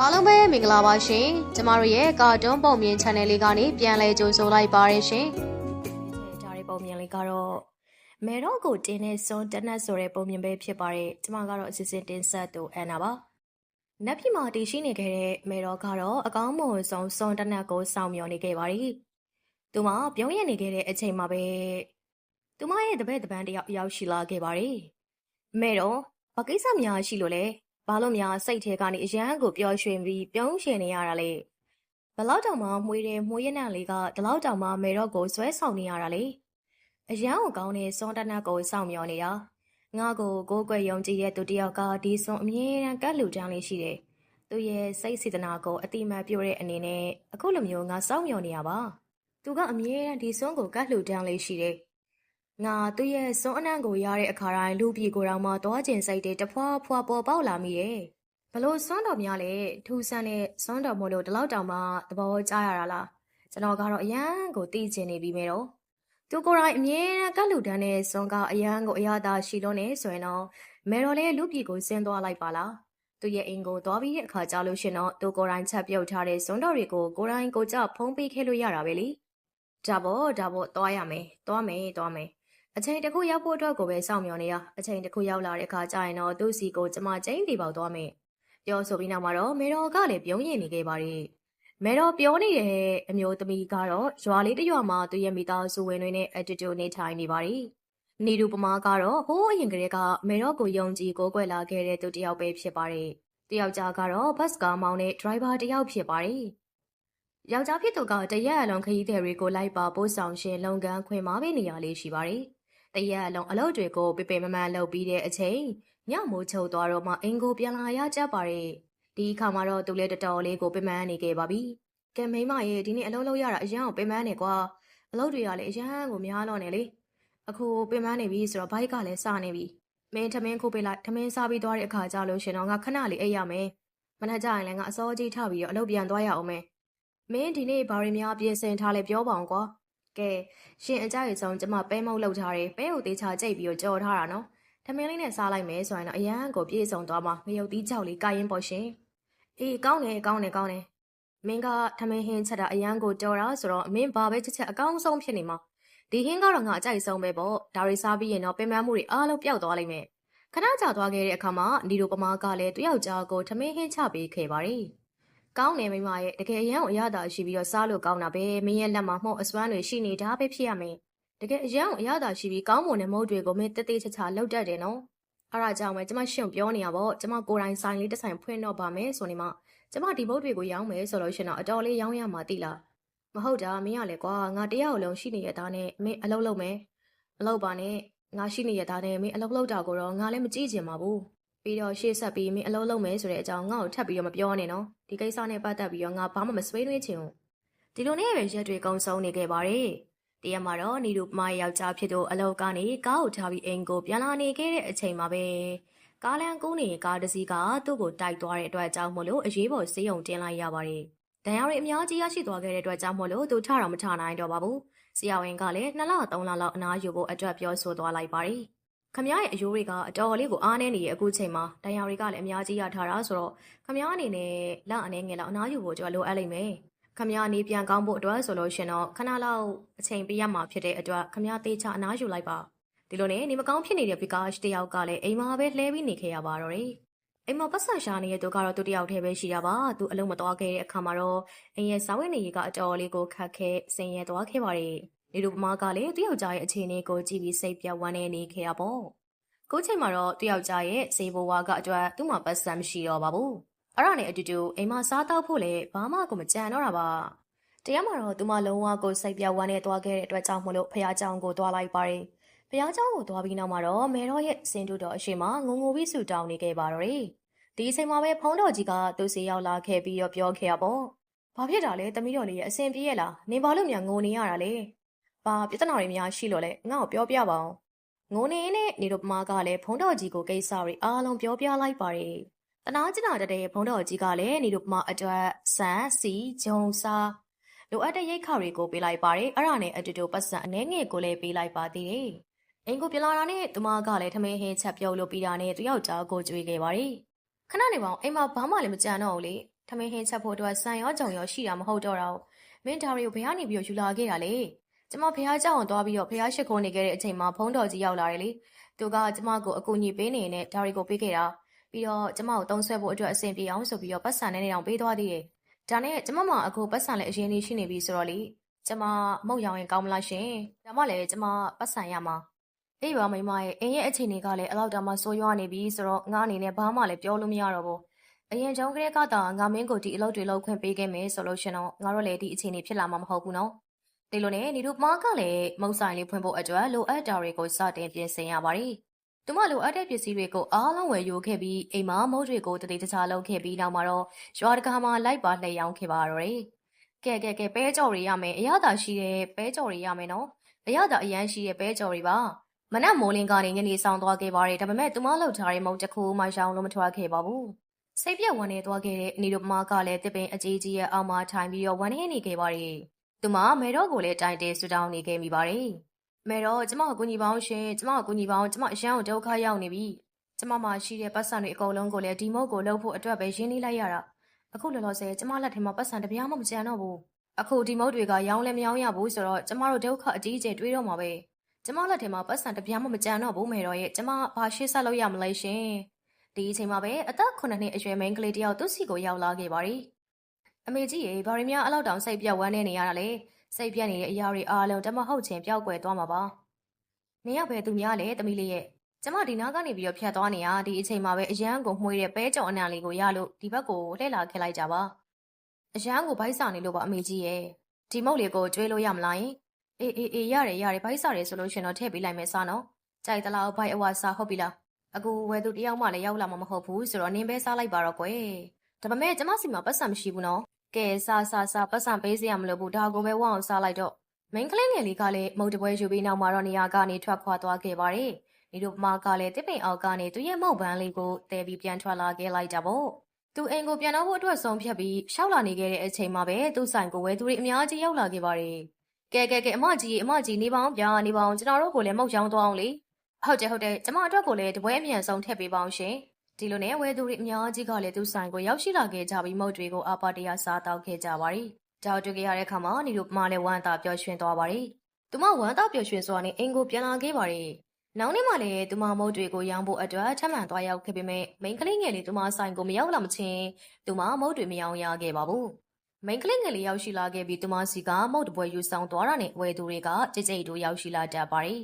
အားလုံးပဲမင်္ဂလာပါရှင်ကျမတို့ရဲ့ကာတွန်းပုံမြင် channel လေးကနေပြန်လဲကြိုဆိုလိုက်ပါရရှင်ဒါရီပုံမြင်လေးကတော့မေတော့ကိုတင်းတဲ့စွန်တနတ်ဆိုတဲ့ပုံမြင်ပဲဖြစ်ပါတယ်ကျမကတော့အစစ်စစ်တင်ဆက်သူအန်နာပါနက်ဖြစ်မှာတည်ရှိနေခဲ့တဲ့မေတော့ကတော့အကောင်းမွန်ဆုံးစွန်တနတ်ကိုစောင့်မျှော်နေခဲ့ပါတယ်သူမပြုံးရနေခဲ့တဲ့အချိန်မှာပဲသူမရဲ့တပည့်တပန်းတယောက်ရောက်ရှိလာခဲ့ပါတယ်မေတော့ဘာကိစ္စများရှိလို့လဲ ဘာလို့များစိတ်ထဲကနေအရန်ကိုပျော်ရွှင်ပြီးပြုံးရှင်နေရတာလဲဘလောက်တောင်မှမွေးတဲ့မွေးရနံလေးကဒီလောက်တောင်မှမေတော့ကိုဆွဲဆောင်နေရတာလေအရန်ကိုကောင်းတဲ့စွန်တနတ်ကိုစောင့်မျှော်နေတာငါကိုကိုယ်ကွယ်ယုံကြည်ရဲ့သူတစ်ယောက်ကဒီစွန်အမြဲတမ်းကတ်လူတန်းလေးရှိတယ်သူရဲ့စိတ်စေတနာကိုအတိမတ်ပြို့တဲ့အနေနဲ့အခုလိုမျိုးငါစောင့်မျှော်နေရပါသူကအမြဲတမ်းဒီစွန်ကိုကတ်လူတန်းလေးရှိတယ် ငါသူ့ရဲ့စွန်အနံ့ကိုရတဲ့အခါတိုင်းလူပြေကိုယ်တော်မှသွားကျင်စိတ်တွေတဖွာဖွာပေါ်ပေါက်လာမိတယ်ဘလို့စွန်တော်များလဲထူဆန်းတဲ့စွန်တော်မို့လို့ဒီလောက်တောင်မှသဘောကျရတာလားကျွန်တော်ကတော့အရန်ကိုသိကျင်နေပြီမဲတော့သူကိုယ်တိုင်အမြဲတမ်းကတ်လူတန်းတဲ့ဇွန်ကအရန်ကိုအရသာရှိလို့နေဆိုရင်တော့မေတော်လေးလူပြည်ကိုဆင်းသွားလိုက်ပါလားသူရဲ့အိမ်ကိုသွားပြီးတဲ့အခါကြာလို့ရှင်တော့သူကိုယ်တိုင်ချက်ပြုတ်ထားတဲ့ဇွန်တော်တွေကိုကိုယ်တိုင်ကိုကြဖုံးပေးခဲ့လို့ရတာပဲလေဒါပေါ့ဒါပေါ့သွားရမယ်သွားမယ်သွားမယ် အချိန်တစ်ခုရောက်ဖို့အတွက်ကိုပဲစောင့်မျှော်နေရအချိန်တစ်ခုရောက်လာတဲ့အခါကျရင်တော့သူ့စီကိုကျမကျင်းတီပေါက်သွားမယ်ပြောဆိုပြီးနောက်မှာတော့မေတော်ကလည်းပြုံးရင်နေခဲ့ပါလေမဲတော့ပြောနေတဲ့အမျိုးသမီးကတော့ရွာလေးတစ်ရွာမှာသူရဲ့မိသားစုဝင်တွေနဲ့အတူတူနေထိုင်နေပါ ರಿ ။နေတူပမာကတော့ဟိုးအရင်ကတည်းကမဲတော့ကိုယုံကြည်ကိုးကွယ်လာခဲ့တဲ့သူတစ်ယောက်ပဲဖြစ်ပါတယ်။တယောက်ကြားကတော့ဘတ်စကားမောင်းတဲ့ဒရိုင်ဘာတစ်ယောက်ဖြစ်ပါတယ်။ယောက်ျားဖြစ်သူကတရက်အလုံးခရီးသည်တွေကိုလိုက်ပါပို့ဆောင်ရှင်လုပ်ငန်းခွင်မှာပဲနေရလေးရှိပါတယ်။ တရက်အလုံးအလုပ်တွေကိုပေပေမမန်လုပ်ပြီးတဲ့အချိန်ညမိုးချုပ်သွားတော့မှအင်ကိုပြန်လာရကြပါတယ်။ဒီအခါမှာတော့သူလည်းတော်တော်လေးကိုပင်ပန်းနေခဲ့ပါပြီ။ကဲမိန်းမရေဒီနေ့အလုပ်လုပ်ရတာအရန်ကိုပင်ပန်းနေကွာ။အလုပ်တွေကလည်းအရန်ကိုများတော့နေလေ။အခုပင်ပန်းနေပြီဆိုတော့ဘိုက်ကလည်းစနေပြီ။မင်းထမင်းခိုးပေးလိုက်ထမင်းစားပြီးသွားတဲ့အခါကျလို့ရှင်တော့ငါခဏလေးအိပ်ရမယ်။မနေ့ကျရင်လည်းငါအစောကြီးထပြီးတော့အလုပ်ပြန်သွားရအောင်မယ်။မင်းဒီနေ့ဘာတွေများပြင်ဆင်ထားလဲပြောပါအောင်ကွာ။ ကဲရှင်အကြိုက်ဆုံးကျမပဲမုတ်လောက်ထားတယ်။ပဲကိုသေးချာကြိတ်ပြီးတော့ကြော်ထားတာနော်။ထမင်းလေးနဲ့စားလိုက်မယ်ဆိုရင်တော့အရန်ကိုပြေဆုံးသွားမှာငရုတ်သီးကြောက်လေးကာရင်ပေါ့ရှင်။အေးကောင်းတယ်ကောင်းတယ်ကောင်းတယ်မင်းကထမင်းဟင်းချက်တာအရန်ကိုတော်တာဆိုတော့မင်းဘာပဲချက်ချက်အကောင်းဆုံးဖြစ်နေမှာဒီဟင်းကတော့ငါအကြိုက်ဆုံးပဲပေါ့ဒါတွေစားပြီးရင်တော့ပင်ပန်းမှုတွေအားလုံးပျောက်သွားလိမ့်မယ်ခဏကြာသွားခဲ့တဲ့အခါမှာဒီလိုပမာကလည်းသူ့ယောက်ျားကိုထမင်းဟင်းချပေးခဲ့ပါတယ် ကောင်းတယ်မိမရဲ့တကယ်အရန်ကိုအရသာရှိပြီးတော့စားလို့ကောင်းတာပဲမင်းရဲ့လက်မှာမှုတ်အစွမ်းတွေရှိနေတာပဲဖြစ်ရမယ်တကယ်အရန်ကိုအရသာရှိပြီးကောင်းမွန်တဲ့မုတ်တွေကိုမင်းတက်သေးချာချာလောက်တတ်တယ်နော်အဲ့ဒါကြောင့်ပဲကျမရှင့်ပြောနေရပါ့ကျမကိုယ်တိုင်ဆိုင်လေးတစ်ဆိုင်ဖွင့်တော့ပါမယ်ဆိုနေမှကျမဒီဘုတ်တွေကိုရောင်းမယ်ဆိုလို့ရှင်တော့အတော်လေးရောင်းရမှာတိလားမဟုတ်တာမင်းရလေကွာငါတရားကိုလုံးရှိနေရတာနဲ့မင်းအလုပ်လုပ်မယ်မလုပ်ပါနဲ့ငါရှိနေရတာနဲ့မင်းအလုပ်လုပ်တာကိုတော့ငါလည်းမကြည့်ချင်ပါဘူး ပြီးတော့ရှေ့ဆက်ပြီးမင်းအလုပ်လုပ်မယ်ဆိုတဲ့အကြောင်းငါ့ကိုထပ်ပြီးတော့မပြောနဲ့နော်ဒီကိစ္စနဲ့ပတ်သက်ပြီးတော့ငါဘာမှမဆွေးနွေးချင်ဘူးဒီလိုနဲ့ပဲရက်တွေကုံဆုံးနေခဲ့ပါတယ်တရက်မှာတော့နီတို့မယောက်ျားဖြစ်သူအလုပ်ကနေကားကိုထားပြီးအိမ်ကိုပြန်လာနေခဲ့တဲ့အချိန်မှာပဲကားလန်ကူးနေကားတစ်စီးကသူ့ကိုတိုက်သွားတဲ့အတွက်ကြောင့်မို့လို့အရေးပေါ်ဆေးရုံတင်လိုက်ရပါတယ်။ဒဏ်ရာတွေအများကြီးရရှိသွားခဲ့တဲ့အတွက်ကြောင့်မို့လို့သူထတော့မထနိုင်တော့ပါဘူး။ဆရာဝန်ကလည်းနှစ်လသုံးလလောက်အနားယူဖို့အတွက်ပြောဆိုသွားလိုက်ပါတယ်။ ခမရရဲ့အယိုးတွေကအတော်လေးကိုအားနေနေရဲ့အခုချိန်မှာဒဏ်ရာတွေကလည်းအများကြီးရထားတာဆိုတော့ခမရအနေနဲ့လက်အနေငယ်လောက်အနားယူဖို့ကြွလိုအပ်လိမ့်မယ်။ခမရအနေပြန်ကောင်းဖို့အတွက်ဆိုလို့ရှင်တော့ခဏလောက်အချိန်ပေးရမှာဖြစ်တဲ့အတွက်ခမရသေးချအနားယူလိုက်ပါ။ဒီလိုနဲ့နေမကောင်းဖြစ်နေတဲ့ဗီကာရှ်တယောက်ကလည်းအိမ်မှာပဲလှဲပြီးနေခဲ့ရပါတော့တယ်။အိမ်မှာပတ်စံရှာနေတဲ့သူကတော့သူတယောက်တည်းပဲရှိတာပါ။သူအလုံးမသွားခဲ့တဲ့အခါမှာတော့အိမ်ရဲ့စာဝတ်နေရေးကအတော်လေးကိုခက်ခဲဆင်းရဲသွားခဲ့ပါတယ်။ နေလူပမာကလည်းသူ့ယောက်ျားရဲ့အခြေအနေကိုကြည့်ပြီးစိတ်ပြတ်ဝမ်းနေနေခဲ့ရပေါ့။ခုချိန်မှာတော့သူ့ယောက်ျားရဲ့စေဘဝကအတွက်သူ့မှာပတ်စံမရှိတော့ပါဘူး။အဲ့ဒါနဲ့အတူတူအိမ်မှာစားတောက်ဖို့လည်းဘာမှကိုမကြံတော့တာပါ။တရားမှာတော့သူမလုံးဝကိုစိတ်ပြတ်ဝမ်းနေသွားခဲ့တဲ့အတွက်ကြောင့်မို့လို့ဖះเจ้าကိုသွားလိုက်ပါတယ်။ ဘုရားကျောင်းကိုသွားပြီးနောက်မှာတော့မေတော်ရဲ့စင်တူတော်အရှိမငုံငိုပြီးဆူတောင်းနေခဲ့ပါတော့တယ်။ဒီအချိန်မှာပဲဖုံးတော်ကြီးကသူ့စီရောက်လာခဲ့ပြီးတော့ပြောခဲ့ရပေါ့။ဘာဖြစ်တာလဲသမီးတော်လေးရဲ့အဆင်ပြေရဲ့လား။နေပါလို့များငိုနေရတာလေ။ ဘာပြဿနာတွေများရှိလို့လဲငါ့ကိုပြောပြပါအောင်။ငိုနေနဲ့နေတို့ပမာကလည်းဖုံးတော်ကြီးကိုကိစ္စတွေအားလုံးပြောပြလိုက်ပါတယ်။တနာကျင်နာတတဲ့ဖုံးတော်ကြီးကလည်းနေတို့ပမာအတွက်ဆန်စီဂျုံစားလိုအပ်တဲ့ရိတ်ခါတွေကိုပေးလိုက်ပါတယ်။အဲ့ဒါနဲ့အတူတူပတ်စံအနှဲငယ်ကိုလည်းပေးလိုက်ပါသေးတယ်။အင်ကိုပြလာတာနဲ့သူမကလည်းထမင်းဟင်းချက်ပြုတ်လို့ပြီးတာနဲ့သူယောက်ျားကိုကြွေးခဲ့ပါတယ်။ခဏနေပါအောင်အိမ်မှာဘာမှလည်းမကြံတော့ဘူးလေထမင်းဟင်းချက်ဖို့အတွက်ဆန်ရောကြုံရောရှိတာမဟုတ်တော့တော့မင်းဒါတွေကိုဘယ်ကနေပြီးတော့ယူလာခဲ့တာလဲ ကျမဖះကြောင်သွားပြီးတော့ဖះရှိခိုးနေခဲ့တဲ့အချိန်မှာဖုန်းတော်ကြီးရောက်လာတယ်လေသူကကျမကိုအကူအညီပေးနေတဲ့ဒါတွေကိုပေးခဲ့တာပြီးတော့ကျမကိုတုံးဆွဲဖို့အတွက်အဆင်ပြေအောင်ဆိုပြီးတော့ပတ်စံနဲ့နေအောင်ပေးသွားသေးတယ်ဒါနဲ့ကျမမှာအခုပတ်စံလည်းအရင်လေးရှိနေပြီဆိုတော့လေကျမမုတ်ရောင်ရင်ကောင်းမလားရှင်ဒါမှလည်းကျမပတ်စံရမှာအေးပါမိမရဲ့အင်းရဲ့အခြေအနေကလည်းအလောက်တောင်မှဆိုးရွားနေပြီဆိုတော့ငါအနေနဲ့ဘာမှလည်းပြောလို့မရတော့ဘူးအရင်ကြောင့်ကလေးကတောင်ငါမင်းကိုဒီအလုပ်တွေလုပ်ခွင့်ပေးခဲ့မယ်ဆိုလို့ရှင်တော့ငါတို့လည်းဒီအခြေအနေဖြစ်လာမှာမဟုတ်ဘူးနော် ဒီလိုနဲ့နေတို့မားကလည်းမုတ်ဆိုင်လေးဖွင့်ဖို့အတွက်လိုအပ်တာတွေကိုစတင်ပြင်ဆင်ရပါတယ်။သူမလိုအပ်တဲ့ပစ္စည်းတွေကိုအားလုံးဝယ်ယူခဲ့ပြီးအိမ်မှာမုတ်တွေကိုတတိတခြားလုပ်ခဲ့ပြီးနောက်မှာတော့ရွာတကာမှာလိုက်ပါလှည့်ရောင်းခဲ့ပါတော့တယ်။ကဲကဲကဲပဲကြော်တွေရမယ်အရသာရှိတဲ့ပဲကြော်တွေရမယ်နော်။အရသာအရန်ရှိတဲ့ပဲကြော်တွေပါ။မနက်မိုးလင်းကနေညနေဆောင်သွားခဲ့ပါတယ်ဒါပေမဲ့သူမလှုပ်ထားတဲ့မုတ်တစ်ခုမှရောင်းလို့မထွက်ခဲ့ပါဘူး။စိတ်ပြက်ဝမ်းနေသွားခဲ့တဲ့အနီတို့မကလည်းတစ်ပင်အကြီးကြီးရဲ့အောက်မှာထိုင်ပြီးတော့ဝမ်းနေနေခဲ့ပါတယ်။ သူမမဲတော့ကိုလည်းတိုင်တဲဆူတောင်းနေခဲ့မိပါတယ်။မဲတော့ကျမကိုကူညီပါအောင်ရှင်ကျမကိုကူညီပါအောင်ကျမအရန်ကိုဒုက္ခရောက်နေပြီ။ကျမမှာရှိတဲ့ပတ်စံတွေအကုန်လုံးကိုလည်းဒီမုတ်ကိုလှုပ်ဖို့အတွက်ပဲရင်းနှီးလိုက်ရတာ။အခုလောလောဆယ်ကျမလက်ထဲမှာပတ်စံတစ်ပြားမှမကျန်တော့ဘူး။အခုဒီမုတ်တွေကရောင်းလည်းမရောင်းရဘူးဆိုတော့ကျမတို့ဒုက္ခအကြီးအကျယ်တွေးတော့မှာပဲ။ကျမလက်ထဲမှာပတ်စံတစ်ပြားမှမကျန်တော့ဘူးမဲတော့ရဲ့ကျမဘာရှေ့ဆက်လို့ရမလဲရှင်။ဒီအချိန်မှာပဲအသက်9နှစ်အရွယ်မိန်းကလေးတယောက်သူ့စီကိုရောက်လာခဲ့ပါရီ အမေကြီးရေဘာရီများအလောက်တောင်စိတ်ပြတ်ဝမ်းနေနေရတာလေစိတ်ပြတ်နေတဲ့အရာတွေအားလုံးတမဟုတ်ချင်းပျောက်ကွယ်သွားမှာပါနေရပဲသူများလေတမီးလေးရဲ့ကျမဒီနားကနေပြီးတော့ဖြတ်သွားနေရဒီအချိန်မှာပဲအရန်ကိုမှွေးတဲ့ပဲကြော်အနံလေးကိုရလို့ဒီဘက်ကိုလှည့်လာခဲ့လိုက်ကြပါအရန်ကိုဗိုက်စာနေလို့ပါအမေကြီးရဲ့ဒီမုတ်လေးကိုကျွေးလို့ရမလားယင်အေးအေးအေးရတယ်ရတယ်ဗိုက်စာတယ်ဆိုလို့ရှင်တော့ထည့်ပေးလိုက်မယ်စားနော်ကြိုက်သလားဗိုက်အဝါစားဟုတ်ပြီလားအခုဝယ်သူတယောက်မှလည်းရောက်လာမှာမဟုတ်ဘူးဆိုတော့နင်းပဲစားလိုက်ပါတော့ကွယ်ဒါပေမဲ့ကျမစီမှာပတ်စံမရှိဘူးနော် ကဲစားစားစားပတ်စံပေးစရာမလိုဘူးဒါကိုပဲဝအောင်စားလိုက်တော့မင်းကလေးငယ်လေးကလည်းမုတ်တပွဲယူပြီးနောက်မှာတော့နေရာကနေထွက်ခွာသွားခဲ့ပါတယ်ဒီတို့မကလည်းတစ်ပင်အောက်ကနေသူ့ရဲ့မုတ်ပန်းလေးကိုတဲပြီးပြန်ထွက်လာခဲ့လိုက်တာပေါ့သူအိမ်ကိုပြန်တော့ဖို့အတွက်ဆုံးဖြတ်ပြီးရှောက်လာနေခဲ့တဲ့အချိန်မှာပဲသူ့ဆိုင်ကိုဝယ်သူတွေအများကြီးရောက်လာခဲ့ပါတယ်ကဲကဲကဲအမကြီးအမကြီးနေပါအောင်ဗျာနေပါအောင်ကျွန်တော်တို့ကိုလည်းမုတ်ရောင်းသွားအောင်လေဟုတ်တယ်ဟုတ်တယ်ကျမအတွက်ကိုလည်းတပွဲအမြန်ဆုံးထည့်ပေးပါအောင်ရှင် ဒီလိုနဲ့ဝဲသူတွေအများကြီးကလည်းသူဆိုင်ကိုရောက်ရှိလာခဲ့ကြပြီးမုတ်တွေကိုအပါတရစားတောက်ခဲ့ကြပါရီကြောက်တွေ့ခဲ့ရတဲ့ခါမှာနီတို့မလည်းဝမ်းသာပျော်ရွှင်သွားပါရီသူမဝမ်းသာပျော်ရွှင်စွာနဲ့အိမ်ကိုပြန်လာခဲ့ပါရီနောက်နေ့မှလည်းသူမမုတ်တွေကိုရောင်းဖို့အတွက်ထပ်မံသွားရောက်ခဲ့ပေမဲ့မိန်းကလေးငယ်လေးသူမဆိုင်ကိုမရောက်လာမချင်းသူမမုတ်တွေမရောင်းရခဲ့ပါဘူးမိန်းကလေးငယ်လေးရောက်ရှိလာခဲ့ပြီးသူမစီကမုတ်တပွဲယူဆောင်သွားတာနဲ့ဝဲသူတွေကကြိတ်ကြိတ်တို့ရောက်ရှိလာတတ်ပါရီ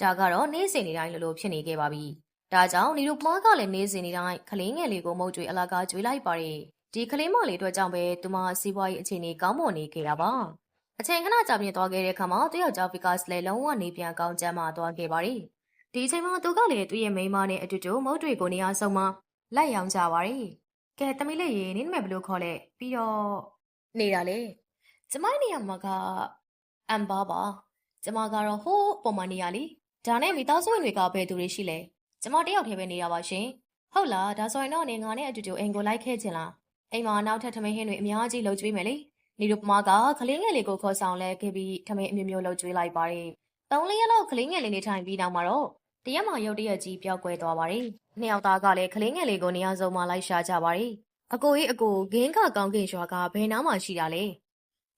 ဒါကတော့နေ့စဉ်နေ့တိုင်းလိုလိုဖြစ်နေခဲ့ပါပြီ။ ဒါကြောင့်နေတို့ပွားကလည်းနေ့စဉ်နေ့တိုင်းကလေးငယ်လေးကိုမုတ်ကြွေအလာကားကြွေလိုက်ပါတယ်။ဒီကလေးမလေးအတွက်ကြောင့်ပဲသူမစီးပွားရေးအခြေအနေကောင်းမွန်နေခဲ့တာပါ။အချိန်ခဏကြာပြင်းသွားခဲ့တဲ့အခါမှာသူ့ယောက်ျားဗီကစ်လည်းလုံးဝနေပြန်ကောင်းကျမ်းမာသွားခဲ့ပါတယ်။ဒီအချိန်မှာသူကလည်းသူ့ရဲ့မိန်းမနဲ့အတူတူမုတ်တွေကိုနေရာဆုံးမှာလိုက်ရောင်းကြပါတယ်။ကဲသမီးလေးရေနင်းမဲ့ဘယ်လိုခေါ်လဲပြီးတော့နေတာလေ။ကျမနေရာမှာကအမ်ဘာပါ။ကျမကတော့ဟိုးပုံမှန်နေရလေ။ဒါနဲ့မိသားစုဝင်တွေကဘယ်သူတွေရှိလဲ ကျမတယောက်တည်းပဲနေရပါရှင်ဟုတ်လားဒါဆိုရင်တော့နေငါနဲ့အတူတူအိမ်ကိုလိုက်ခဲ့ချင်လားအိမ်မှာနောက်ထပ်ထမင်းဟင်းတွေအများကြီးလှုပ်ကြွေးမယ်လေနေတို့ပမာကကလေးငယ်လေးကိုခေါ်ဆောင်လဲခဲ့ပြီးထမင်းအမျိုးမျိုးလှုပ်ကြွေးလိုက်ပါတယ်သုံးလေးရက်လောက်ကလေးငယ်လေးနေထိုင်ပြီးနောက်မှာတော့တရက်မှရုတ်တရက်ကြီးပျောက်ကွယ်သွားပါတယ်နှစ်ယောက်သားကလည်းကလေးငယ်လေးကိုနေရာစုံမှာလိုက်ရှာကြပါတယ်အကိုကြီးအကိုဂင်းကကောင်းကင်ရွာကဘယ်နားမှာရှိတာလဲ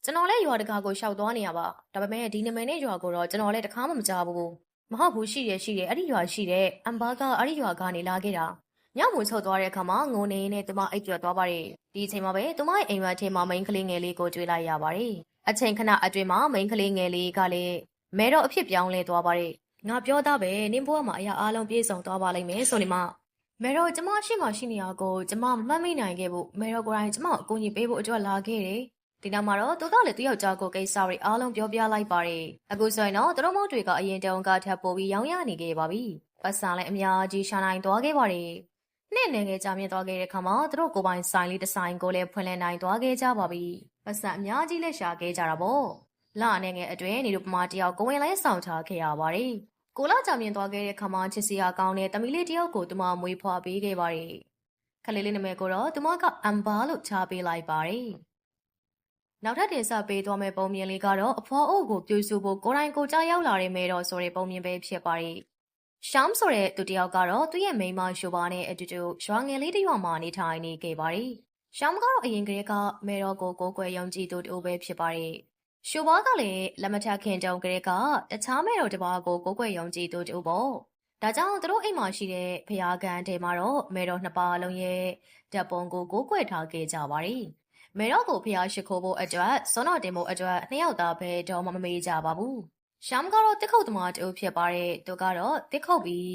ကျွန်တော်လည်းရွာတကာကိုရှောက်သွားနေရပါဒါပေမဲ့ဒီနမည်နဲ့ရွာကိုတော့ကျွန်တော်လည်းတခါမှမကြားဘူး မဟုတ်ဘူးရှိတယ်ရှိတယ်အဲ့ဒီရွာရှိတယ်အမ်ဘာကအဲ့ဒီရွာကနေလာခဲ့တာညမွေချုပ်သွားတဲ့အခါမှာငိုနေနဲ့သူမအိပ်ပျော်သွားပါတယ်ဒီအချိန်မှာပဲသူမရဲ့အိမ်မက်ထဲမှာမိန်းကလေးငယ်လေးကိုတွေ့လိုက်ရပါတယ်အချိန်ခဏအတွင်းမှာမိန်းကလေးငယ်လေးကလည်းမဲတော့အဖြစ်ပြောင်းလဲသွားပါတယ်ငါပြောသားပဲနင်းဘွားမှာအရာအားလုံးပြည့်စုံသွားပါလိမ့်မယ်ဆိုနေမှမဲတော့ကျမရှိမှရှိနေရကိုကျမမမှတ်မိနိုင်ခဲ့ဘူးမဲတော့ကိုယ်တိုင်ကျမကိုအကူအညီပေးဖို့အတွက်လာခဲ့တယ် ဒီနောက်မှာတော့သူကလည်းသူ့ယောက်ျားကိုကိစ္စတွေအားလုံးပြောပြလိုက်ပါတယ်။အခုဆိုရင်တော့သူတို့မုတ်တွေကအရင်တုန်းကထပ်ပို့ပြီးရောင်းရနေခဲ့ပါပြီ။ပတ်စံလည်းအများကြီးရှာနိုင်သွားခဲ့ပါတယ်။နှစ်နေငယ်ကြာမြင့်သွားခဲ့တဲ့အခါမှာသူတို့ကိုယ်ပိုင်ဆိုင်လေးတစ်ဆိုင်ကိုလည်းဖွင့်လှစ်နိုင်သွားခဲ့ကြပါပြီ။ပတ်စံအများကြီးလည်းရှာခဲ့ကြတာပေါ့။လအနေငယ်အတွင်းနေတို့ပမာတယောက်ကိုဝင်လဲဆောင်ထားခဲ့ရပါတယ်။ကိုလာကြာမြင့်သွားခဲ့တဲ့အခါမှာချစ်စရာကောင်းတဲ့တမီလေးတယောက်ကိုသူမမွေးဖွားပေးခဲ့ပါတယ်။ခလေးလေးနာမည်ကိုတော့သူမကအမ်ဘာလို့ချပေးလိုက်ပါတယ်။ နောက်ထပ်တင်ဆက်ပေးသွားမယ့်ပုံမြင်လေးကတော့အဖွားအိုကိုပြူစုဖို့ကိုယ်တိုင်ကိုယ်ကြားရောက်လာတဲ့မဲတော်ဆိုတဲ့ပုံမြင်ပဲဖြစ်ပါတယ်။ရှမ်ဆိုတဲ့သူတစ်ယောက်ကတော့သူ့ရဲ့မိန်းမရှိုးပါနဲ့အတူတူရွာငယ်လေးတစ်ရွာမှာနေထိုင်နေခဲ့ပါတယ်ရှောင်းကတော့အရင်ကတည်းကမေတော်ကိုကိုကိုွယ်ယုံကြည်သူတူပဲဖြစ်ပါတယ်။ရှိုဘာကလည်းလက်မထခင်တုံကလေးကတခြားမေတော်တစ်ပါးကိုကိုကိုွယ်ယုံကြည်သူတူပေါ့။ဒါကြောင့်သူတို့အိမ်မှာရှိတဲ့ဖျားကန်ထဲမှာတော့မေတော်နှစ်ပါးလုံးရဲ့ဓာတ်ပုံကိုကိုကိုွယ်ထားခဲ့ကြပါတယ်။ မေတော်ကိုဖျားရှိခိုးဖို့အတွက်စွမ်းတော်တင်ဖို့အတွက်နှစ်ယောက်သားပဲတော့မမေးကြပါဘူး။ရှောင်းကတော့တစ်ခုတ်သမားတူဖြစ်ပါတယ်။သူကတော့တစ်ခုတ်ပြီး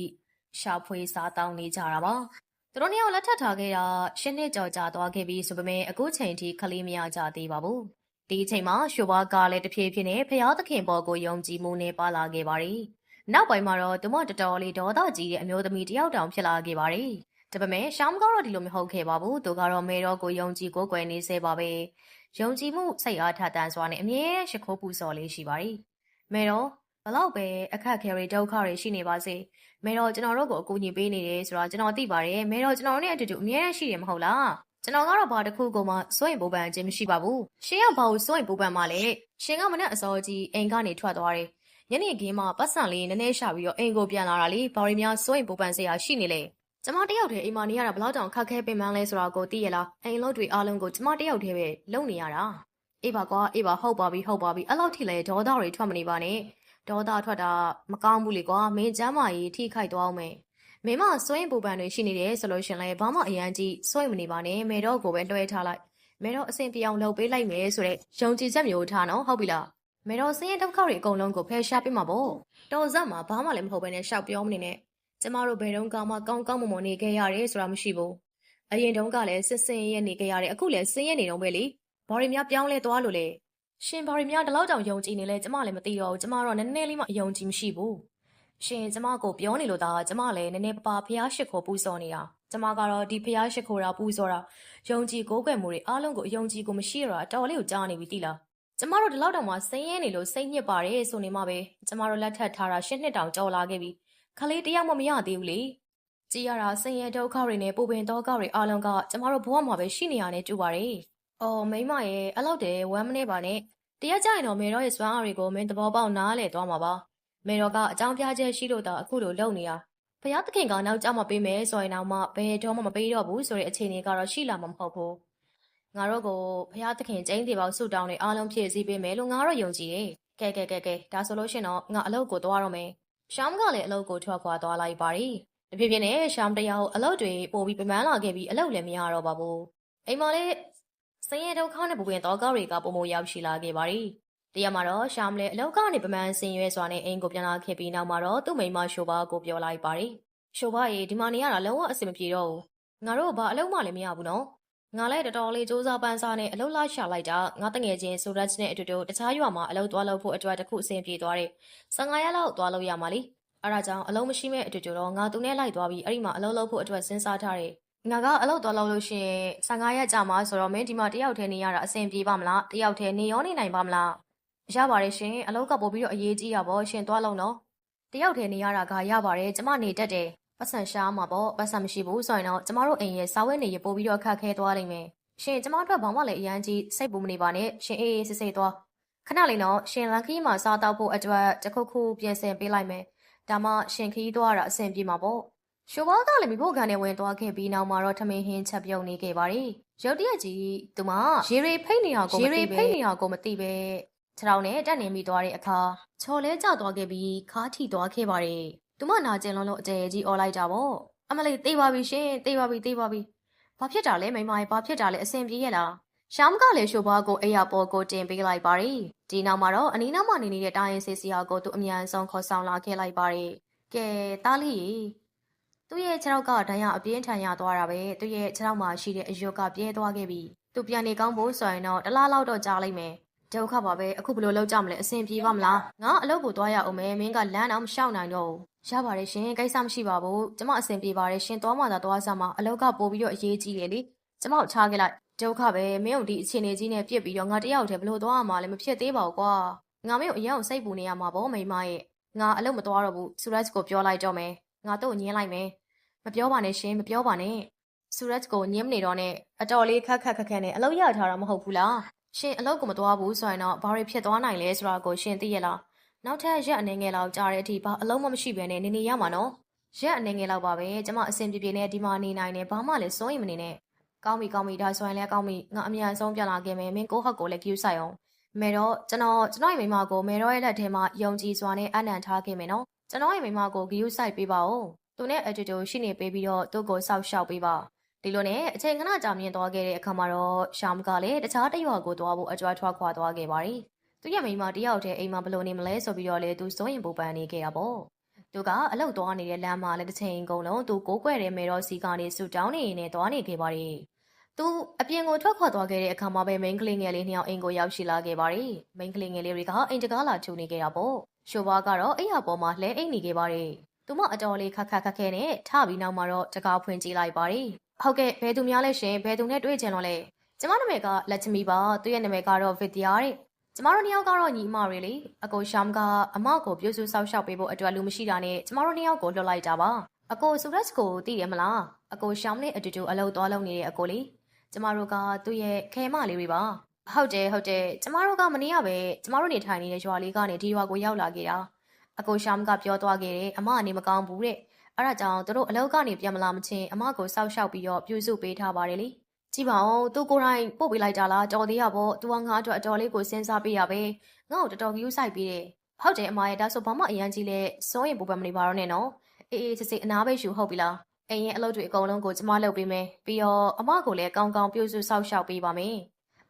ရှာဖွေစားတောင်းနေကြတာပါ။သူတို့နှစ်ယောက်လက်ထပ်ထားခဲ့တာရှင်းနှစ်ကြော်ကြာသွားခဲ့ပြီဆိုပေမဲ့အခုချိန်ထိခလေးမရကြသေးပါဘူး။ဒီအချိန်မှာရှိုဘွားကလည်းတဖြည်းဖြည်းနဲ့ဖျားသခင်ပေါ်ကိုယုံကြည်မှုနဲ့ပါလာခဲ့ပါတယ်။နောက်ပိုင်းမှာတော့သူမတော်တော်လေးဒေါသကြီးတဲ့အမျိုးသမီးတစ်ယောက်တောင်ဖြစ်လာခဲ့ပါတယ်။ ဒါပေမဲ့ရှောင်းကတော့ဒီလိုမဟုတ်ခဲ့ပါဘူး။သူကတော့မေတော်ကိုယုံကြည်ကိုးကွယ်နေစေပါပဲ။ယုံကြည်မှုစိတ်အားထတန်စွာနဲ့အမြဲရှိခိုးပူဇော်လေးရှိပါတယ်။မေတော်ဘလောက်ပဲအခက်အခဲတွေဒုက္ခတွေရှိနေပါစေ။မဲတော့ကျွန်တော်တို့ကိုအကူအညီပေးနေတယ်ဆိုတော့ကျွန်တော်သိပါတယ်မဲတော့ကျွန်တော်တို့နဲ့အတူတူအမြဲတမ်းရှိတယ်မဟုတ်လားကျွန်တော်ကတော့ဘာတစ်ခုကိုမှစိုးရင်ပူပန်ခြင်းမရှိပါဘူးရှင်ကဘာလို့စိုးရင်ပူပန်မှလဲရှင်ကမနဲ့အစောကြီးအိမ်ကနေထွက်သွားတယ်ညနေခင်းမှာပတ်စံလေးနည်းနည်းရှာပြီးတော့အိမ်ကိုပြန်လာတာလေဘာရီများစိုးရင်ပူပန်စရာရှိနေလေ ကျမတယောက်တည်းအိမ်မှာနေရတာဘယ်လောက်တောင်ခက်ခဲပင်ပန်းလဲဆိုတာကိုသိရလားအိမ်လို့တွေအားလုံးကိုကျမတယောက်တည်းပဲလုပ်နေရတာအေးပါကွာအေးပါဟုတ်ပါပြီဟုတ်ပါပြီအဲ့လောက်ထိလဲဒေါသတွေထွက်မနေပါနဲ့ဒေါသထွက်တာမကောင်းဘူးလေကွာမင်းကျမ်းမာရေးထိခိုက်သွားအောင်မယ်မင်းမစွန့်ရင်ပူပန်တွေရှိနေတယ်ဆိုလို့ရှင်လဲဘာမှအရန်ကြီးစွန့်မနေပါနဲ့မဲတော့ကိုပဲလွှဲထားလိုက်မဲတော့အဆင်ပြေအောင်လုပ်ပေးလိုက်မယ်ဆိုတဲ့ယုံကြည်ချက်မျိုးထားနော်ဟုတ်ပြီလားမဲတော့စင်းရဲ့ဒုက္ခတွေအကုန်လုံးကိုဖယ်ရှားပေးမှာပေါ့တော်စက်မှာဘာမှလည်းမဟုတ်ဘဲနဲ့ရှောက်ပြောမနေနဲ့ ကျမတို့ဘယ်တော့မှကောင်းကောင်းမွန်မွန်နေခဲ့ရတယ်ဆိုတာမရှိဘူးအရင်တုန်းကလည်းစစ်စင်ရဲနေခဲ့ရတယ်အခုလည်းစင်းရဲနေတော့ပဲလေဘာတွေများပြောင်းလဲသွားလို့လဲရှင်ဘာရီများဒီလောက်တောင်ယုံကြည်နေလဲကျမလည်းမသိတော့ဘူးကျမတော့နည်းနည်းလေးမှအယုံကြည်မရှိဘူးရှင်ကျမကိုပြောနေလို့ဒါကျမလည်းနည်းနည်းပပါဖျားရှိခိုးပူဇော်နေတာကျမကတော့ဒီဖျားရှိခိုးတာပူဇော်တာယုံကြည်ကိုးကွယ်မှုတွေအားလုံးကိုအယုံကြည်ကိုမရှိတော့တာတော်လေးကိုကြားနေပြီတိလားကျမတို့ဒီလောက်တောင်မှစိတ်ရင်းနေလို့စိတ်ညစ်ပါတယ်ဆိုနေမှပဲကျမတို့လက်ထပ်ထားတာရှစ်နှစ်တောင်ကြော်လာခဲ့ပြီ ခလေးတယောက်မှမရသေးဘူးလေကြည်ရတာစိတ်ရဲဒုက္ခတွေနဲ့ပူပင်တော့ကောက်တွေအားလုံးကကျမတို့ဘဝမှာပဲရှိနေရနေတူပါတယ်အော်မိမရဲ့အဲ့လောက်တည်းဝမ်းမနေပါနဲ့တရက်ကြရင်တော့မေတော်ရဲ့စွမ်းအားတွေကိုမင်းသဘောပေါက်နားလဲသွားမှာပါမေတော်ကအကြောင်းပြချက်ရှိလို့တော့အခုလိုလုပ်နေတာဘုရားသခင်ကနောက်ကြောက်မပေးမယ်ဆိုရင်တော့မှဘယ်တော့မှမပေးတော့ဘူးဆိုတဲ့အခြေအနေကတော့ရှိလာမှာမဟုတ်ဘူးငါတို့ကိုဘုရားသခင်ကျင်းသေးပေါက်ဆုတောင်းနေအားလုံးဖြည့်ဆည်းပေးမယ်လို့ငါတို့ယုံကြည်တယ်ကဲကဲကဲကဲဒါဆိုလို့ရှင်တော့ငါအလုပ်ကိုသွားတော့မယ် ရှမ်ကလည်းအလုပ်ကိုထွက်ခွာသွားလိုက်ပါရီတဖြည်းဖြည်းနဲ့ရှမ်တယောက်အလုပ်တွေပို့ပြီးပမန်းလာခဲ့ပြီးအလုပ်လည်းမရတော့ပါဘူးအိမ်မလေးစင်ရဲဒုက္ခနဲ့ပူပင်တော့ကောက်တွေကပုံမရောက်ရှိလာခဲ့ပါရီတရမှာတော့ရှာမလဲအလောက်ကနေပမန်းစင်ရွဲစွာနဲ့အိမ်ကိုပြန်လာခဲ့ပြီးနောက်မှာတော့သူ့မိန်းမရှိုးပါကိုပြောလိုက်ပါရီရှိုးပါရေဒီမှာနေရတာလုံးဝအဆင်မပြေတော့ဘူးငါတို့ဘာအလုံးမလည်းမရဘူးနော် ငါလည်းတော်တော်လေးစူးစမ်းပန်းစားနဲ့အလုံးလိုက်ရှာလိုက်တာငါတငယ်ချင်းဆိုရက်နဲ့အတူတူတခြားရွာမှာအလုံးသွားလို့ဖို့အတွက်တခုအဆင်ပြေသွားတယ်15ရက်လောက်သွားလို့ရမှာလीအဲဒါကြောင့်အလုံးမရှိမဲ့အတူတူတော့ငါသူနဲ့လိုက်သွားပြီးအဲ့ဒီမှာအလုံးလုံးဖို့အတွက်စဉ်းစားထားတယ်ငါကအလုပ်တော်လုပ်လို့ရှိရင်15ရက်ကြာမှဆိုတော့မင်းဒီမှာတယောက်တည်းနေရတာအဆင်ပြေပါမလားတယောက်တည်းနေရောနေနိုင်ပါမလားရပါတယ်ရှင်အလုပ်ကပို့ပြီးတော့အရေးကြီးတာပေါ့ရှင်သွားလုံးနော်တယောက်တည်းနေရတာကရပါတယ်ကျမနေတတ်တယ် ပတ်စံရှားမှာပေါ့ပတ်စံမရှိဘူးဆိုရင်တော့ကျမတို့အိမ်ရဲ့စာဝတ်နေရပို့ပြီးတော့အခက်ခဲသွားလိမ့်မယ်ရှင်ကျမတို့ဘာမှလည်းအရန်ကြီးစိတ်ပူမနေပါနဲ့ရှင်အေးအေးဆေးဆေးသွားခဏလေးတော့ရှင်လန်ခီးမှာစားတော့ဖို့အတွက်တစ်ခုခုပြင်ဆင်ပေးလိုက်မယ်ဒါမှရှင်ခီးသွားတာအဆင်ပြေမှာပေါ့ရှိုးဘောကလည်းမိဖို့ခံနဲ့ဝင်သွားခဲ့ပြီးနောက်မှာတော့ထမင်းဟင်းချက်ပြုတ်နေခဲ့ပါရီရုတ်တရက်ကြီးသူမရေရီဖိတ်နေရကိုရေရီဖိတ်နေရကိုမသိပဲခြေထောက်နဲ့တက်နေမိသွားတဲ့အခါချော်လဲကျသွားခဲ့ပြီးခါထီသွားခဲ့ပါရီ သူမနာကျင်လုံးလို့အကျယ်ကြီးអော်လိုက်တာပေါ့အမလေးတေးပါပြီရှင်တေးပါပြီတေးပါပြီဘာဖြစ်တာလဲမိမကြီးဘာဖြစ်တာလဲအဆင်ပြေရဲ့လားရှောင်းကလည်းရှိုးဘွားကိုအိယာပေါ်ကိုတင်ပေးလိုက်ပါရီဒီနောက်မှာတော့အနီးနားမှာနေနေတဲ့တာရင်စီစီယာကိုသူအမြန်ဆုံးခေါ်ဆောင်လာခဲ့လိုက်ပါရီကဲတားလေးသူ့ရဲ့ခြေထောက်ကဒဏ်ရာအပြင်းထန်ရသွားတာပဲသူ့ရဲ့ခြေထောက်မှာရှိတဲ့အယုတ်ကပြဲသွားခဲ့ပြီသူပြန်နေကောင်းဖို့ဆိုရင်တော့တစ်လားလောက်တော့ကြာလိုက်မယ် ဒုက္ခပါပဲအခုဘယ်လိုလုပ်ကြမလဲအဆင်ပြေပါမလားငါအလုပ်ကိုသွားရအောင်မယ်မင်းကလမ်းတော့မလျှောက်နိုင်တော့ဘူးရပါတယ်ရှင်ကိစ္စမရှိပါဘူးကျမအဆင်ပြေပါတယ်ရှင်သွားမှသာသွားစမှာအလုပ်ကပို့ပြီးတော့အရေးကြီးတယ်လေကျမကိုချားခဲ့လိုက်ဒုက္ခပဲမင်းတို့ဒီအခြေအနေကြီးနဲ့ပြစ်ပြီးတော့ငါတယောက်တည်းဘယ်လိုသွားရမှာလဲမဖြစ်သေးပါဘူးကွာငါမင်းကိုအရင်ကစိတ်ပူနေရမှာပေါ့မိမရဲ့ငါအလုပ်မသွားတော့ဘူးဆူရက်ကိုပြောလိုက်တော့မယ်ငါတို့ညင်းလိုက်မယ်မပြောပါနဲ့ရှင်မပြောပါနဲ့ဆူရက်ကိုညင်းနေတော့နဲ့အတော်လေးခက်ခက်ခက်ခက်နဲ့အလုပ်ရထားတာမဟုတ်ဘူးလား ရှင်အလုပ်ကိုမသွားဘူးဆိုရင်တော့ဘာတွေဖြစ်သွားနိုင်လဲဆိုတာကိုရှင်သိရလားနောက်ထပ်ရက်အနေငယ်လောက်ကြာတဲ့အထိဘာအလုံးမမရှိဘဲနဲ့နေနေရမှာနော်ရက်အနေငယ်လောက်ပါပဲကျမအဆင်ပြေပြေနဲ့ဒီမှာနေနိုင်တယ်ဘာမှလည်းစိုးရင်မနေနဲ့ကောင်းပြီကောင်းပြီဒါဆိုရင်လည်းကောင်းပြီငါအမြန်ဆုံးပြန်လာခဲ့မယ်မင်းကိုဟက်ကိုလည်း queue ဆိုင်အောင်မေတော့ကျွန်တော်ကျွန်တော်ရဲ့မိမကိုမေတော့ရဲ့လက်ထဲမှာယုံကြည်စွာနဲ့အနံ့ထားခဲ့မယ်နော်ကျွန်တော်ရဲ့မိမကို queue ဆိုင်ပေးပါဦးသူနဲ့ attitude ရှိနေပေးပြီးတော့သူ့ကိုစောက်ရှောက်ပေးပါ ဒီလိုနဲ့အချိန်ခဏကြာမြင့်သွားခဲ့တဲ့အခါမှာတော့ရှမ်ကလည်းတခြားတရွာကိုသွားဖို့အကြွားထွက်ခွာသွားခဲ့ပါတယ်သူရဲ့မိမတယောက်တည်းအိမ်မှာဘလို့နေမလဲဆိုပြီးတော့လေသူစိုးရင်ပူပန်နေခဲ့တာပေါ့သူကအလောက်သွားနေတဲ့လမ်းမှာလည်းတစ်ချိန်ကုန်လုံးသူကိုးကွယ်တဲ့မေတော့စီကနေဆူတောင်းနေနေသွားနေခဲ့ပါတယ်သူအပြင်ကိုထွက်ခွာသွားခဲ့တဲ့အခါမှာပဲမိန်းကလေးငယ်လေးနှစ်ယောက်အိမ်ကိုရောက်ရှိလာခဲ့ပါတယ်။မိန်းကလေးငယ်လေးတွေကအိမ်တကားလာထူနေခဲ့တာပေါ့။ရှိုးဘွားကတော့အိမ်ရပေါ်မှာလှဲအိမ်နေခဲ့ပါတယ်။သူမအတော်လေးခက်ခက်ခက်ခဲနဲ့ထပြီးနောက်မှာတော့တကားဖွင့်ကြည့်လိုက်ပါတယ်။ ဟုတ်ကဲ့ဘယ်သူများလဲရှင်ဘယ်သူနဲ့တွေ့ကြလို့လဲ။ကျမနာမည်ကလက်ချမီပါသူရဲ့နာမည်ကတော့ဗစ်တယာတဲ့။ကျမတို့နှစ်ယောက်ကတော့ညီအမတွေလေအကိုရှမ်ကအမကိုပြုစုဆောက်ရှောက်ပေးဖို့အတွက်လူမရှိတာနဲ့ကျမတို့နှစ်ယောက်ကိုလွှတ်လိုက်တာပါ။အကိုဆူရက်စ်ကိုသိရမလား။အကိုရှမ်နဲ့အတူတူအလုပ်သွားလုပ်နေတဲ့အကိုလေ။ကျမတို့ကသူ့ရဲ့ခဲမလေးတွေပါဟုတ်တယ်ဟုတ်တယ်ကျမတို့ကမနေ့ကပဲကျမတို့နေထိုင်နေတဲ့ရွာလေးကနေဒီရွာကိုရောက်လာခဲ့တာအကိုရှမ်ကပြောသွားခဲ့တယ်အမအနေမကောင်းဘူးတဲ့ အဲ့ဒါကြောင့်သူတို့အလောက်ကနေပြန်မလာမချင်းအမကိုစောက်ရှောက်ပြီးတော့ပြုစုပေးထားပါတယ်လေကြည့်ပါဦးသူကိုယ်တိုင်ပို့ပေးလိုက်တာလားတော်သေးရပေါ့သူကငါ့အတွက်အတော်လေးကိုစဉ်းစားပေးရပဲငါ့ကိုတော်တော်ကြီးစိုက်ပေးတယ်ဟုတ်တယ်အမရဲ့ဒါဆိုဘာမှအရန်ကြီးလဲစိုးရင်ပူပန်မနေပါတော့နဲ့နော်အေးအေးစစ်စစ်အနားပဲရှူဟုတ်ပြီလားအိမ်ရဲ့အလုပ်တွေအကုန်လုံးကိုကျမလုပ်ပေးမယ်ပြီးတော့အမကိုလည်းကောင်းကောင်းပြုစုစောင့်ရှောက်ပေးပါမယ်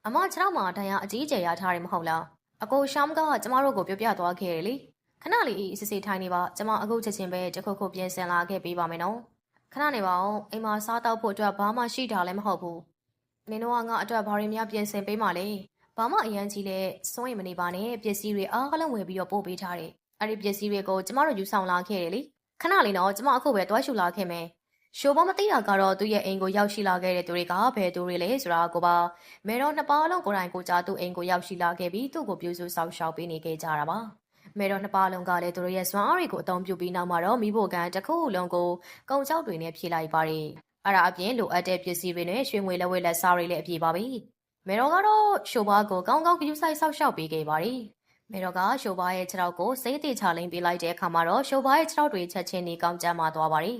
အမခြေထောက်မှာဒဏ်ရာအကြီးအကျယ်ရထားတယ်မဟုတ်လားအကိုရှမ်ကကျမတို့ကိုပြောပြသွားခဲ့တယ်လေ ခဏလေးအေးစစ်စစ်ထိုင်နေပါကျမအခုချက်ချင်းပဲတခုခုပြင်ဆင်လာခဲ့ပေးပါမယ်နော်ခဏနေပါအောင်အိမ်မှာစားတောက်ဖို့အတွက်ဘာမှရှိတာလည်းမဟုတ်ဘူးနင်တို့ကငါအတွက်ဘာတွေများပြင်ဆင်ပေးမှလဲဘာမှအရန်ကြီးလဲစိုးရင်မနေပါနဲ့ပစ္စည်းတွေအားလုံးဝယ်ပြီးတော့ပို့ပေးထားတယ်အဲ့ဒီပစ္စည်းတွေကိုကျမတို့ယူဆောင်လာခဲ့တယ်လေခဏလေးနော်ကျမအခုပဲတွားရှူလာခဲ့မယ်ရှိုးမမသိတာကတော့သူ့ရဲ့အိမ်ကိုရောက်ရှိလာခဲ့တဲ့သူတွေကဘယ်သူတွေလဲဆိုတာကိုပါမဲတော့နှစ်ပါးလုံးကိုယ်တိုင်ကိုယ်ကြသူ့အိမ်ကိုရောက်ရှိလာခဲ့ပြီးသူ့ကိုပြုစုဆောင်ရှောက်ပေးနေခဲ့ကြတာပါ မဲတော့နှစ်ပါးလုံးကလည်းသူတို့ရဲ့စွမ်းအားတွေကိုအသုံးပြုပြီးနောက်မှာတော့မိဖို့ကန်တစ်ခုလုံးကိုကုံချောက်တွေနဲ့ဖြည့်လိုက်ပါတယ်အဲ့ဒါအပြင်လိုအပ်တဲ့ပစ္စည်းတွေနဲ့ရွှေငွေလက်ဝဲလက်စားတွေလည်းအပြည့်ပါပြီမဲတော့ကတော့ရှိုးဘားကိုကောင်းကောင်းကြည့်ဆိုင်ဆောက်ရှောက်ပေးခဲ့ပါတယ်မဲတော့ကရှိုးဘားရဲ့ခြေထောက်ကိုစိတ်သေးချလိမ့်ပေးလိုက်တဲ့အခါမှာတော့ရှိုးဘားရဲ့ခြေထောက်တွေချက်ချင်းနေကောင်းကျမ်းမာသွားပါတယ်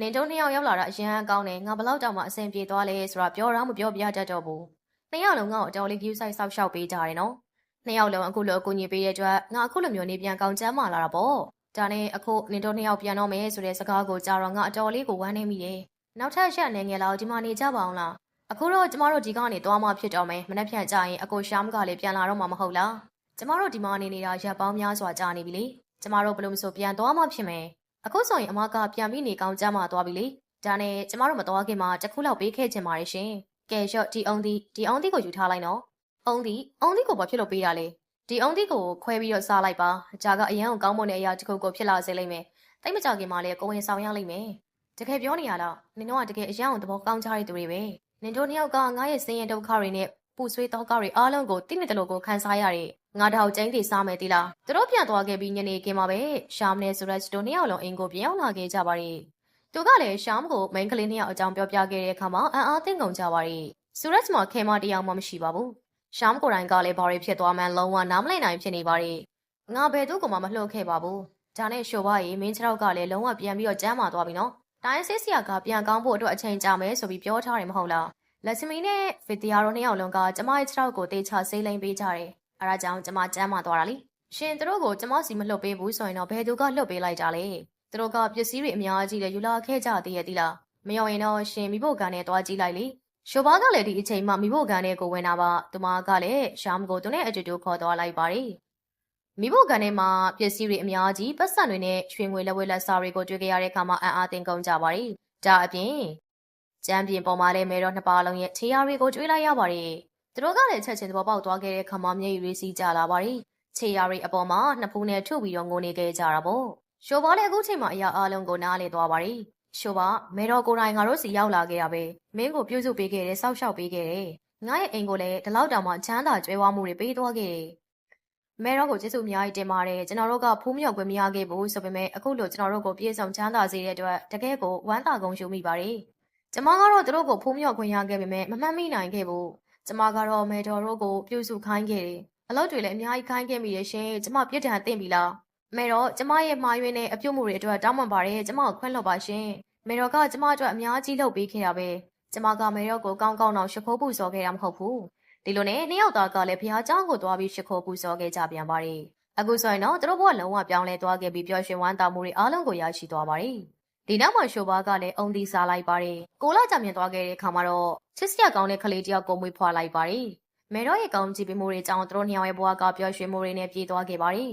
နင်တို့နှစ်ယောက်ရောက်လာတာအရင်ကောင်းတယ်ငါဘလောက်တောင်မှအဆင်ပြေသွားလဲဆိုတာပြောတော့မပြောပြတတ်တော့ဘူးနှစ်ယောက်လုံးငါ့ကိုအတော်လေး view site ဆောက်ရှောက်ပေးကြတယ်နော် နှစ်ယောက်လုံးအခုလိုအကူအညီပေးတဲ့အတွက်ငါအခုလိုမျိုးနေပြန်ကောင်းချမ်းမာလာတာပေါ့ဒါနဲ့အခုနင်တို့နှစ်ယောက်ပြန်တော့မယ်ဆိုတဲ့စကားကိုကြားတော့ငါအတော်လေးကိုဝမ်းနေမိတယ်နောက်ထပ်ရက်နေငယ်လောက်ဒီမှာနေကြပါအောင်လားအခုတော့ကျမတို့ဒီကနေသွားမှဖြစ်တော့မယ်မနေ့ဖြန်ကြရင်အကိုရှမ်းကလည်းပြန်လာတော့မှာမဟုတ်လားကျမတို့ဒီမှာနေနေတာရက်ပေါင်းများစွာကြာနေပြီလေကျမတို့ဘယ်လိုမဆိုပြန်သွားမှဖြစ်မယ်အခုဆိုရင်အမကပြန်ပြီးနေကောင်းကြမှာသွားပြီလေဒါနဲ့ကျမတို့မသွားခင်မှာတစ်ခုလောက်ပေးခဲ့ချင်ပါတယ်ရှင်ကဲရှော့ဒီအောင်ဒီဒီအောင်ဒီကိုယူထားလိုက်နော် အောင်ဒီအောင်ဒီကိုဘာဖြစ်လို့ပေးတာလဲဒီအောင်ဒီကိုခွဲပြီးတော့စားလိုက်ပါအကြာကအရန်ကိုကောင်းမွန်တဲ့အရာတစ်ခုကိုဖြစ်လာစေလိမ့်မယ်တိတ်မကြခင်မှာလည်းကိုဝင်ဆောင်ရလိမ့်မယ်တကယ်ပြောနေရတော့နင်တို့ကတကယ်အရန်ကိုသဘောကောင်းကြတဲ့သူတွေပဲနင်တို့နှစ်ယောက်ကငါရဲ့စင်းရဲဒုက္ခတွေနဲ့ပူဆွေးတောကတွေအားလုံးကိုတိနေတယ်လို့ကိုခံစားရတဲ့ငါတောက်ကျင်းတွေစားမယ်တိလားသူတို့ပြန်သွားခဲ့ပြီးညနေခင်းမှာပဲရှာမနဲ့ဆိုရက်တို့နှစ်ယောက်လုံးအိမ်ကိုပြန်ရောက်လာခဲ့ကြပါတယ်သူကလည်းရှာမကိုမိန်းကလေးနှစ်ယောက်အကြောင်းပြောပြခဲ့တဲ့အခါမှာအံ့အားသင့်ကုန်ကြပါတယ်ဆိုရက်မှာခဲမတယောက်မှမရှိပါဘူး ရှာမကိုယ်တိုင်ကလည်းဘာတွေဖြစ်သွားမှန်းလုံးဝနားမလည်နိုင်ဖြစ်နေပါတယ်ငါဘယ်သူ့ကမှမလှုပ်ခဲ့ပါဘူးဒါနဲ့ရှိုးပါရီမင်းခြေထောက်ကလည်းလုံးဝပြန်ပြီးတော့ကျမ်းမာသွားပြီနော်တိုင်းစစ်စီယာကပြန်ကောင်းဖို့အတွက်အချိန်ကြာမယ်ဆိုပြီးပြောထားတယ်မဟုတ်လားလက်ချမီနဲ့ဗီတီယာတို့နှစ်ယောက်လုံးကကျမရဲ့ခြေထောက်ကိုတေချာဆေးလိမ့်ပေးကြတယ်အဲဒါကြောင့်ကျမကျမ်းမာသွားတာလေရှင်သူတို့ကိုကျမစီမလှုပ်ပေးဘူးဆိုရင်တော့ဘယ်သူကလှုပ်ပေးလိုက်တာလဲသူတို့ကပစ္စည်းတွေအများကြီးလည်းယူလာခဲ့ကြသေးရဲ့တိလားမယုံရင်တော့ရှင်မိဖို့ကန်နဲ့တွားကြည့်လိုက်လေ ရှိုဘာကလည်းဒီအချိန်မှမိဖို့ကန်နဲ့ကိုဝင်တာပါသူမကလည်းရှာမကိုသူနဲ့အတူတူခေါ်သွားလိုက်ပါတယ်မိဖို့ကန်ထဲမှာပစ္စည်းတွေအများကြီးပတ်စံတွေနဲ့ရွှေငွေလက်ဝဲလက်စားတွေကိုတွေ့ကြရတဲ့အခါမှာအံ့အားသင့်ကုန်ကြပါတယ်ဒါအပြင်ကျမ်းပြင်ပေါ်မှာလည်းမဲတော်နှစ်ပါးလုံးရဲ့ခြေရာတွေကိုတွေ့လိုက်ရပါတယ်သူတို့ကလည်းချက်ချင်းသဘောပေါက်သွားခဲ့တဲ့ခါမှမျက်ရည်တွေစီးကြလာပါတယ်ခြေရာတွေအပေါ်မှာနှစ်ဖူးနဲ့ထုပြီးတော့ငိုနေခဲ့ကြတာပေါ့ရှိုးပါလည်းအခုချိန်မှာအရာအလုံးကိုနားလေသွားပါတယ် ရှိုးပါမဲတော်ကိုယ်တိုင်ငါတို့စီရောက်လာခဲ့ရပဲမင်းကိုပြုစုပေးခဲ့တယ်စောက်ရှောက်ပေးခဲ့တယ်ငါရဲ့အိမ်ကိုလည်းဒီလောက်တောင်မှချမ်းသာကြွယ်ဝမှုတွေပေးသွားခဲ့တယ်မဲတော်ကိုကျေးဇူးအများကြီးတင်ပါတယ်ကျွန်တော်တို့ကဖူးမြောက်ခွင့်မရခဲ့ဘူးဆိုပေမဲ့အခုလိုကျွန်တော်တို့ကိုပြည့်စုံချမ်းသာစေတဲ့အတွက်တကယ်ကိုဝမ်းသာကုန်ရှုမိပါတယ်ကျမကတော့သူတို့ကိုဖူးမြောက်ခွင့်ရခဲ့ပေမဲ့မမှတ်မိနိုင်ခဲ့ဘူးကျမကတော့မဲတော်တို့ကိုပြုစုခိုင်းခဲ့တယ်အလုပ်တွေလည်းအများကြီးခိုင်းခဲ့မိတယ်ရှင်ကျမပြစ်ဒဏ်တင်ပြီလား မဲတော့ကျမရဲ့မှားယွင်းတဲ့အပြုတ်မှုတွေအတွက်တောင်းပန်ပါတယ်ကျမကိုခွင့်လွှတ်ပါရှင်မဲတော်ကကျမအတွက်အများကြီးလုပ်ပေးခဲ့တာပဲကျမကမေတော့ကိုကောင်းကောင်းတော့ရှ िख ိုးပူဇော်ခဲ့တာမဟုတ်ဘူးဒီလိုနဲ့နှစ်ယောက်သားကလည်းဘုရားကျောင်းကိုသွားပြီးရှ िख ိုးပူဇော်ခဲ့ကြပြန်ပါတယ်အခုဆိုရင်တော့သူတို့ဘဝလုံးဝပြောင်းလဲသွားခဲ့ပြီးပျော်ရွှင်ဝမ်းသာမှုတွေအားလုံးကိုရရှိသွားပါတယ်ဒီနောက်မှာရှိုးဘာကလည်းအုံဒီစားလိုက်ပါတယ်ကိုလာကြမြင်သွားခဲ့တဲ့အခါမှာတော့ချစ်စရာကောင်းတဲ့ကလေးတယောက်ကိုမွေးဖွားလိုက်ပါတယ်မေတော့ရဲ့ကောင်းကြည့်ပေးမှုတွေကြောင့်သူတို့နှစ်ယောက်ရဲ့ဘဝကပျော်ရွှင်မှုတွေနဲ့ပြည့်သွားခဲ့ပါတယ်